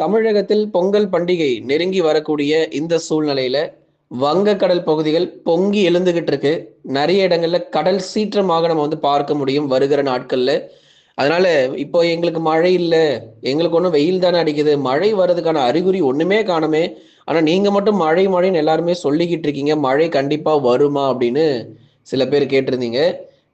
தமிழகத்தில் பொங்கல் பண்டிகை நெருங்கி வரக்கூடிய இந்த சூழ்நிலையில வங்கக்கடல் பகுதிகள் பொங்கி எழுந்துகிட்டு இருக்கு. நிறைய இடங்கள்ல கடல் சீற்றமாக நம்ம வந்து பார்க்க முடியும் வருகிற நாட்கள்ல. அதனால இப்போ எங்களுக்கு மழை இல்லை. எங்களுக்கு ஒன்றும் வெயில் தானே அடிக்குது. மழை வர்றதுக்கான அறிகுறி ஒண்ணுமே காணுமே. ஆனா நீங்க மட்டும் மழை மழைன்னு எல்லாருமே சொல்லிக்கிட்டு இருக்கீங்க. மழை கண்டிப்பா வருமா அப்படின்னு சில பேர் கேட்டிருந்தீங்க.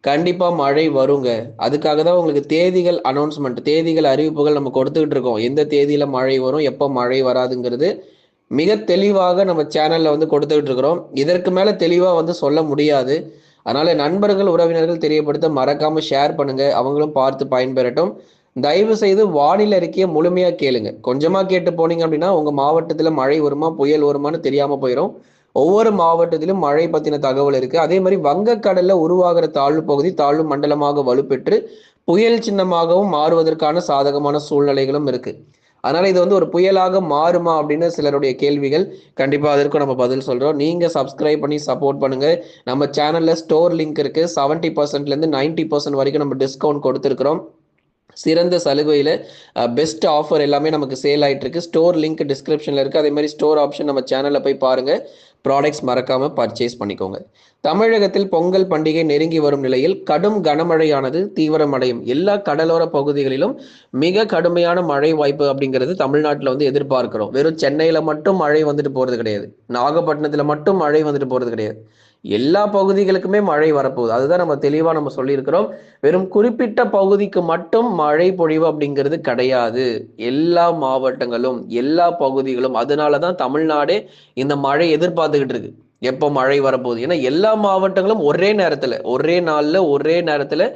கண்டிப்பா மழை வருங்க. அதுக்காக தான் உங்களுக்கு தேதிகள் அனௌன்ஸ்மெண்ட் தேதிகள் அறிவிப்புகள் நம்ம கொடுத்துக்கிட்டு இருக்கோம். எந்த தேதியில மழை வரும் எப்போ மழை வராதுங்கிறது மிக தெளிவாக நம்ம சேனல்ல வந்து கொடுத்துக்கிட்டு இருக்கிறோம். இதற்கு மேல தெளிவா வந்து சொல்ல முடியாது. அதனால நண்பர்கள் உறவினர்கள் தெரியப்படுத்த மறக்காம ஷேர் பண்ணுங்க. அவங்களும் பார்த்து பயன்பெறட்டும். தயவு செய்து வானிலை அறிக்கையை முழுமையா கேளுங்க. கொஞ்சமா கேட்டு போனீங்க அப்படின்னா உங்க மாவட்டத்துல மழை வருமா புயல் வருமான்னு தெரியாம போயிடும் ஒவ்வொரு மாவட்டத்திலும் மழை பத்தின தகவல் இருக்கு. அதே மாதிரி வங்கக்கடல்ல உருவாகிற தாழ்வு பகுதி தாழ்வு மண்டலமாக வலுப்பெற்று புயல் சின்னமாகவும் மாறுவதற்கான சாதகமான சூழ்நிலைகளும் இருக்கு. அதனால இது வந்து ஒரு புயலாக மாறுமா அப்படின்னு சிலருடைய கேள்விகள் கண்டிப்பா அதற்கும் நம்ம பதில் சொல்றோம். நீங்க சப்ஸ்கிரைப் பண்ணி சப்போர்ட் பண்ணுங்க. நம்ம சேனல்ல ஸ்டோர் லிங்க் இருக்கு. செவன்டி பர்சன்ட்ல இருந்து நைன்டி பர்சன்ட் வரைக்கும் நம்ம டிஸ்கவுண்ட் கொடுத்துருக்கிறோம். சிறந்த சலுகையில் பெஸ்ட் ஆஃபர் எல்லாமே நமக்கு சேல் ஆகிட்டு இருக்கு ஸ்டோர் லிங்க் டிஸ்கிரிப்ஷனில் இருக்குது அதே மாதிரி ஸ்டோர் ஆப்ஷன் நம்ம சேனலில் போய் பாருங்கள் ப்ராடக்ட்ஸ் மறக்காமல் பர்ச்சேஸ் பண்ணிக்கோங்க. தமிழகத்தில் பொங்கல் பண்டிகை நெருங்கி வரும் நிலையில் கடும் கனமழையானது தீவிரமடையும். எல்லா கடலோர பகுதிகளிலும் மிக கடுமையான மழை வாய்ப்பு அப்படிங்கிறது தமிழ்நாட்டில் வந்து எதிர்பார்க்கிறோம். வெறும் சென்னையில் மட்டும் மழை வந்துட்டு போகிறது கிடையாது. நாகப்பட்டினத்தில் மட்டும் மழை வந்துட்டு போகிறது கிடையாது. எல்லா பகுதிகளுக்குமே மழை வரப்போகுது. அதுதான் நம்ம தெளிவாக நம்ம சொல்லியிருக்கிறோம். வெறும் குறிப்பிட்ட பகுதிக்கு மட்டும் மழை பொழிவு அப்படிங்கிறது கிடையாது. எல்லா மாவட்டங்களும் எல்லா பகுதிகளும் அதனால தான் தமிழ்நாடே இந்த மழை எதிர்பார்த்துக்கிட்டு இருக்கு. எப்போ மழை வரப்போகுது? ஏன்னா எல்லா மாவட்டங்களும் ஒரே நேரத்தில் ஒரே நாளில் ஒரே நேரத்தில்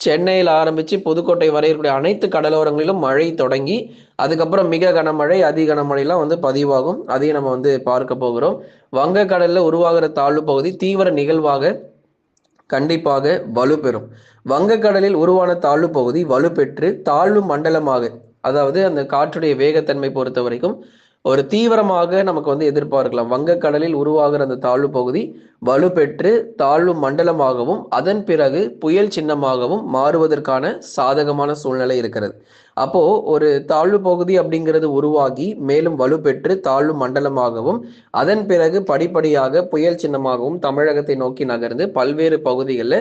சென்னையில் ஆரம்பித்து புதுக்கோட்டை வரை இருக்கக்கூடிய அனைத்து கடலோரங்களிலும் மழை தொடங்கி அதுக்கப்புறம் மிக கனமழை அதி கனமழையெல்லாம் வந்து பதிவாகும். அதையும் நம்ம வந்து பார்க்க போகிறோம். வங்கக்கடல்ல உருவாகிற தாழ்வு பகுதி தீவிர நிகழ்வாக கண்டிப்பாக வலுப்பெறும். வங்கக்கடலில் உருவான தாழ்வு பகுதி வலுப்பெற்று தாழ்வு மண்டலமாக அதாவது அந்த காற்றுடைய வேகத்தன்மை பொறுத்த வரைக்கும் ஒரு தீவிரமாக நமக்கு வந்து எதிர்பார்க்கலாம். வங்கக்கடலில் உருவாகிற அந்த தாழ்வு பகுதி வலுப்பெற்று தாழ்வு மண்டலமாகவும் அதன் பிறகு புயல் சின்னமாகவும் மாறுவதற்கான சாதகமான சூழ்நிலை இருக்கிறது. அப்போ ஒரு தாழ்வு பகுதி அப்படிங்கிறது உருவாகி மேலும் வலுப்பெற்று தாழ்வு மண்டலமாகவும் அதன் பிறகு படிப்படியாக புயல் சின்னமாகவும் தமிழகத்தை நோக்கி நகர்ந்து பல்வேறு பகுதிகளில்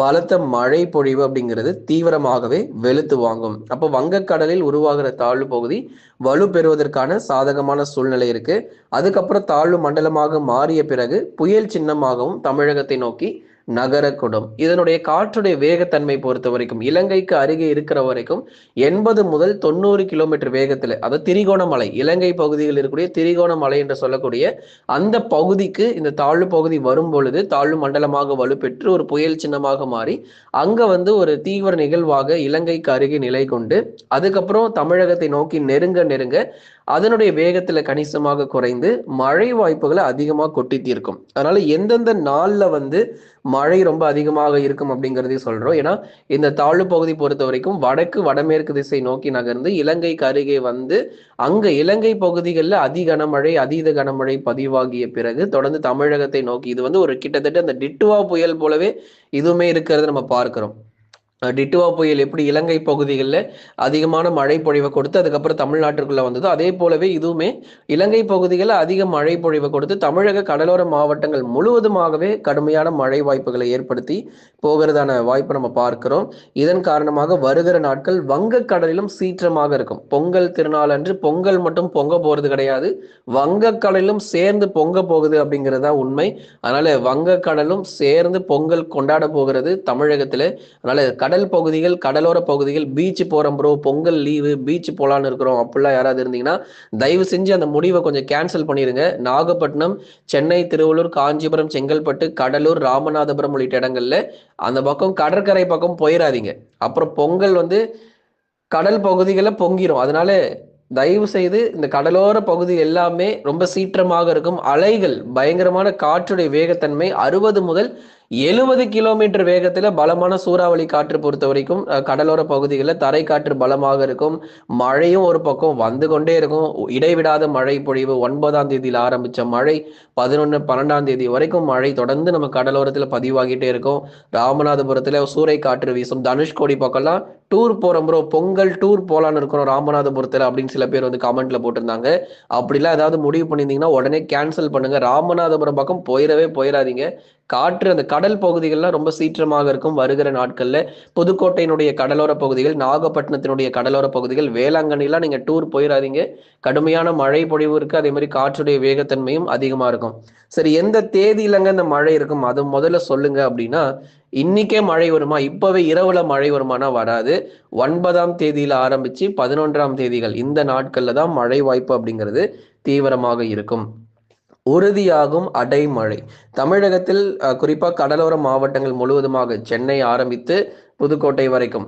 பலத்த மழை பொழிவு அப்படிங்கிறது தீவிரமாகவே வெளுத்து வாங்கும். அப்போ வங்கக்கடலில் உருவாகிற தாழ்வு பகுதி வலு பெறுவதற்கான சாதகமான சூழ்நிலை இருக்கு. அதுக்கப்புறம் தாழ்வு மண்டலமாக மாறிய பிறகு புயல் சின்னம் சின்னமாகவும் தமிழகத்தை நோக்கி நகரக்கூடும். இதனுடைய காற்றுடைய வேகத்தன்மை பொறுத்த வரைக்கும் இலங்கைக்கு அருகே இருக்கிற வரைக்கும் எண்பது முதல் தொண்ணூறு கிலோமீட்டர் வேகத்தில் அதாவது திரிகோணமலை இலங்கை பகுதியில் இருக்கக்கூடிய திரிகோணமலை என்று சொல்லக்கூடிய அந்த பகுதிக்கு இந்த தாழ்வு பகுதி வரும் பொழுது தாழ்வு மண்டலமாக வலுப்பெற்று ஒரு புயல் சின்னமாக மாறி அங்க வந்து ஒரு தீவிர நிகழ்வாக இலங்கைக்கு அருகே நிலை கொண்டு அதுக்கப்புறம் தமிழகத்தை நோக்கி நெருங்க நெருங்க அதனுடைய வேகத்துல கணிசமாக குறைந்து மழை வாய்ப்புகளை அதிகமாக கொட்டி தீர்க்கும். அதனால எந்தெந்த நாள்ல வந்து மழை ரொம்ப அதிகமாக இருக்கும் அப்படிங்கிறதையும் சொல்றோம். ஏன்னா இந்த தாழ்வு பகுதி பொறுத்த வரைக்கும் வடக்கு வடமேற்கு திசை நோக்கி நகர்ந்து இலங்கைக்கு அருகே வந்து அங்க இலங்கை பகுதிகளில் அதி கனமழை அதீத கனமழை பதிவாகிய பிறகு தொடர்ந்து தமிழகத்தை நோக்கி இது வந்து ஒரு கிட்டத்தட்ட அந்த டிட்டுவா புயல் போலவே இதுவுமே இருக்கிறத நம்ம பார்க்கிறோம். டிட்டுவா புயல் எப்படி இலங்கை பகுதிகளில் அதிகமான மழை பொழிவை கொடுத்து அதுக்கப்புறம் தமிழ்நாட்டிற்குள்ள வந்ததோ அதே போலவே இதுவுமே இலங்கை பகுதிகளில் அதிக மழை பொழிவை கொடுத்து தமிழக கடலோர மாவட்டங்கள் முழுவதுமாகவே கடுமையான மழை வாய்ப்புகளை ஏற்படுத்தி போகிறதான வாய்ப்பை நம்ம பார்க்கிறோம். இதன் காரணமாக வருகிற நாட்கள் வங்கக்கடலிலும் சீற்றமாக இருக்கும். பொங்கல் திருநாள் அன்று பொங்கல் மட்டும் பொங்க போகிறது கிடையாது. வங்கக்கடலிலும் சேர்ந்து பொங்க போகுது அப்படிங்கிறதா உண்மை. அதனால வங்கக்கடலும் சேர்ந்து பொங்கல் கொண்டாட போகிறது தமிழகத்தில். அதனால கடல் கடல் பகுதிகள் கடலோர பகுதிகள் பீச் போகிறோம் ப்ரோ பொங்கல் லீவு பீச் போகலான்னு இருக்கிறோம். அப்படிலாம் யாராவது இருந்தீங்கன்னா தயவு செஞ்சு அந்த முடிவை கொஞ்சம் கேன்சல் பண்ணிடுங்க நாகப்பட்டினம் சென்னை திருவள்ளூர் காஞ்சிபுரம் செங்கல்பட்டு கடலூர் ராமநாதபுரம் உள்ளிட்ட இடங்கள்ல அந்த பக்கம் கடற்கரை பக்கம் போயிடாதீங்க அப்புறம் பொங்கல் வந்து கடல் பகுதிகளில் பொங்கிரும். அதனால தயவு செய்து இந்த கடலோர பகுதி எல்லாமே ரொம்ப சீற்றமாக இருக்கும். அலைகள் பயங்கரமான காற்றுடைய வேகத்தன்மை அறுபது முதல் எழுபது கிலோமீட்டர் வேகத்துல பலமான சூறாவளி காற்று பொறுத்த வரைக்கும் கடலோர பகுதிகளில் தரை காற்று பலமாக இருக்கும். மழையும் ஒரு பக்கம் வந்து கொண்டே இருக்கும். இடைவிடாத மழை பொழிவு ஒன்பதாம் தேதியில் ஆரம்பிச்ச மழை பதினொன்று பன்னெண்டாம் தேதி வரைக்கும் மழை தொடர்ந்து நம்ம கடலோரத்தில் பதிவாகிட்டே இருக்கும். ராமநாதபுரத்துல சூறை காற்று வீசும் தனுஷ்கோடி பக்கம்லாம் டூர் போறோம் ப்ரோ பொங்கல் டூர் போலான்னு இருக்கிறோம் ராமநாதபுரத்துல அப்படின்னு சில பேர் வந்து கமெண்ட்ல போட்டிருந்தாங்க. அப்படிலாம் ஏதாவது முடிவு பண்ணியிருந்தீங்கன்னா உடனே கேன்சல் பண்ணுங்க. ராமநாதபுரம் பக்கம் போயிடவே போயிடாதீங்க. காற்று அந்த கடல் பகுதிகள்லாம் ரொம்ப சீற்றமாக இருக்கும். வருகிற நாட்கள்ல புதுக்கோட்டையினுடைய கடலோர பகுதிகள் நாகப்பட்டினத்தினுடைய கடலோர பகுதிகள் வேளாங்கண்ணிலாம் நீங்க டூர் போயிடாதீங்க கடுமையான மழை பொழிவு இருக்கு. அதே மாதிரி காற்றுடைய வேகத்தன்மையும் அதிகமா இருக்கும். சரி எந்த தேதியிலங்க இந்த மழை இருக்கும்? அது முதல்ல சொல்லுங்க அப்படின்னா இன்னைக்கே மழை வருமா? இப்பவே இரவுல மழை வருமானா? வராது. ஒன்பதாம் தேதியில ஆரம்பிச்சு பதினொன்றாம் தேதிகள் இந்த நாட்கள்ல தான் மழை வாய்ப்பு அப்படிங்கிறது தீவிரமாக இருக்கும். உறுதியாகும் அடைமழை. தமிழகத்தில் அஹ், குறிப்பா கடலோர மாவட்டங்கள் முழுவதுமாக சென்னை ஆரம்பித்து புதுக்கோட்டை வரைக்கும்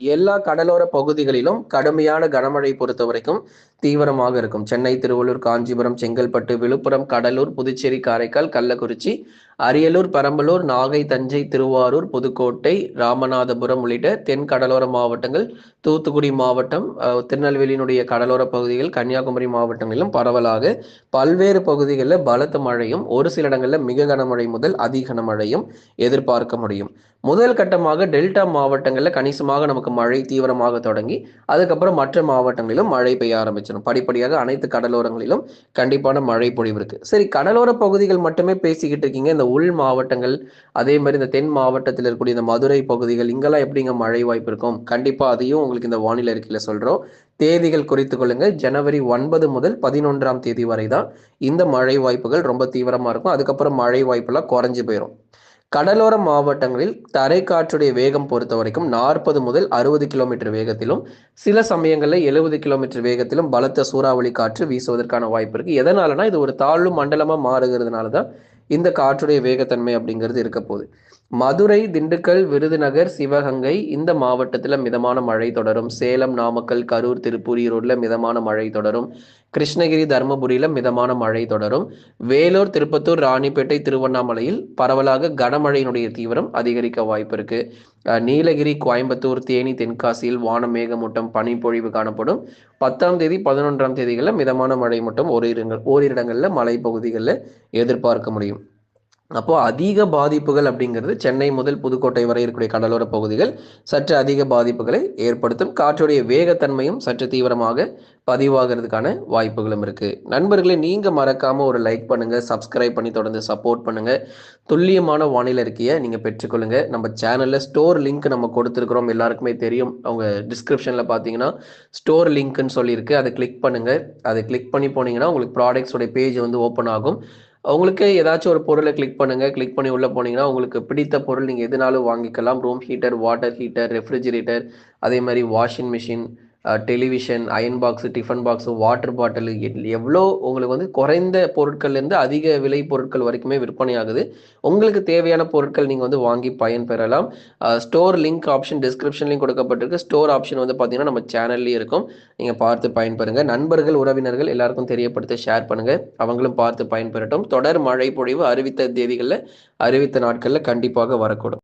எல்லா கடலோர பகுதிகளிலும் கடுமையான கனமழை பொறுத்த வரைக்கும் தீவிரமாக இருக்கும். சென்னை திருவள்ளூர் காஞ்சிபுரம் செங்கல்பட்டு விழுப்புரம் கடலூர் புதுச்சேரி காரைக்கால் கள்ளக்குறிச்சி அரியலூர் பெரம்பலூர் நாகை தஞ்சை திருவாரூர் புதுக்கோட்டை ராமநாதபுரம் உள்ளிட்ட தென் கடலோர மாவட்டங்கள் தூத்துக்குடி மாவட்டம் திருநெல்வேலியினுடைய கடலோர பகுதிகள் கன்னியாகுமரி மாவட்டங்களிலும் பரவலாக பல்வேறு பகுதிகளில் பலத்த மழையும் ஒரு சில இடங்களில் மிக கனமழை முதல் அதி கனமழையும் எதிர்பார்க்க முடியும். முதல் கட்டமாக டெல்டா மாவட்டங்களில் கணிசமாக நமக்கு மழை தீவிரமாக தொடங்கி அதுக்கப்புறம் மற்ற மாவட்டங்களிலும் மழை பெய்ய ஆரம்பிச்சிடும். படிப்படியாக அனைத்து கடலோரங்களிலும் கண்டிப்பான மழை பொழிவு இருக்கு. சரி கடலோர பகுதிகள் மட்டுமே பேசிக்கிட்டு இருக்கீங்க இந்த உள் மாவட்டங்கள் அதே மாதிரி இந்த தென் மாவட்டத்தில் இருக்கக்கூடிய இந்த மதுரை பகுதிகள் இங்கெல்லாம் எப்படிங்க மழை வாய்ப்பு இருக்கும்? கண்டிப்பா அதையும் உங்களுக்கு இந்த வானிலை அறிக்கையில சொல்றோம். தேதிகள் குறித்து கொள்ளுங்க. ஜனவரி ஒன்பது முதல் பதினொன்றாம் தேதி வரை தான் இந்த மழை வாய்ப்புகள் ரொம்ப தீவிரமா இருக்கும். அதுக்கப்புறம் மழை வாய்ப்புலாம் குறைஞ்சு போயிடும் கடலோர மாவட்டங்களில் தரைக்காற்றுடைய வேகம் பொறுத்த வரைக்கும் நாற்பது முதல் அறுபது கிலோமீட்டர் வேகத்திலும் சில சமயங்களில் எழுபது கிலோமீட்டர் வேகத்திலும் பலத்த சூறாவளி காற்று வீசுவதற்கான வாய்ப்பு இருக்கு. எதனாலனா இது ஒரு தாழ்வு மண்டலமா மாறுகிறதுனால தான் இந்த காற்றுடைய வேகத்தன்மை அப்படிங்கிறது இருக்க போகுது. மதுரை திண்டுக்கல் விருதுநகர் சிவகங்கை இந்த மாவட்டத்தில் மிதமான மழை தொடரும். சேலம் நாமக்கல் கரூர் திருப்பூர் ஈரோடில் மிதமான மழை தொடரும். கிருஷ்ணகிரி தருமபுரியில் மிதமான மழை தொடரும். வேலூர் திருப்பத்தூர் ராணிப்பேட்டை திருவண்ணாமலையில் பரவலாக கனமழையினுடைய தீவிரம் அதிகரிக்க வாய்ப்பு இருக்குது நீலகிரி கோயம்புத்தூர் தேனி தென்காசியில் வான மேகமூட்டம் பனிப்பொழிவு காணப்படும். பத்தாம் தேதி பதினொன்றாம் தேதிகளில் மிதமான மழை மட்டும் ஓரிரு ஓரிரு மலைப்பகுதிகளில் மலை பகுதிகளில் எதிர்பார்க்க முடியும். அப்போ அதிக பாதிப்புகள் அப்படிங்கிறது சென்னை முதல் புதுக்கோட்டை வரை இருக்கக்கூடிய கடலோர பகுதிகள் சற்று அதிக பாதிப்புகளை ஏற்படுத்தும். காற்றுடைய வேகத்தன்மையும் சற்று தீவிரமாக பதிவாகிறதுக்கான வாய்ப்புகளும் இருக்கு. நண்பர்களே நீங்க மறக்காம ஒரு லைக் பண்ணுங்க சப்ஸ்கிரைப் பண்ணி தொடர்ந்து சப்போர்ட் பண்ணுங்க. துல்லியமான வானிலை இருக்கையை நீங்க பெற்றுக்கொள்ளுங்க. நம்ம சேனல்ல ஸ்டோர் லிங்க் நம்ம கொடுத்துருக்குறோம். எல்லாருக்குமே தெரியும். அவங்க டிஸ்கிரிப்ஷன்ல பாத்தீங்கன்னா ஸ்டோர் லிங்க்னு சொல்லியிருக்கு. அதை கிளிக் பண்ணுங்க. அதை கிளிக் பண்ணி போனீங்கன்னா உங்களுக்கு ப்ராடக்ட்ஸோட பேஜ் வந்து ஓப்பன் ஆகும். உங்களுக்கு ஏதாச்சும் ஒரு பொருளை கிளிக் பண்ணுங்க. கிளிக் பண்ணி உள்ள போனீங்கன்னா உங்களுக்கு பிடித்த பொருள் நீங்க எதுனாலும் வாங்கிக்கலாம். Room heater water heater refrigerator அதே மாதிரி washing machine television iron box tiffin box water bottle எவ்வளோ உங்களுக்கு வந்து குறைந்த பொருட்கள்ல இருந்து அதிக விலை பொருட்கள் வரைக்குமே விற்பனை ஆகுது உங்களுக்கு தேவையான பொருட்கள் நீங்கள் வந்து வாங்கி பயன்பெறலாம். ஸ்டோர் லிங்க் ஆப்ஷன் டிஸ்கிரிப்ஷன்லையும் கொடுக்கப்பட்டிருக்கு. ஸ்டோர் ஆப்ஷன் வந்து பார்த்தீங்கன்னா நம்ம சேனல்லையும் இருக்கும். நீங்கள் பார்த்து பயன்பெறுங்க. நண்பர்கள் உறவினர்கள் எல்லாருக்கும் தெரியப்படுத்த ஷேர் பண்ணுங்க. அவங்களும் பார்த்து பயன்பெறட்டும். தொடர் மழை பொழிவு அறிவித்த தேதிகளில் அறிவித்த நாட்களில் கண்டிப்பாக வரக்கூடும்.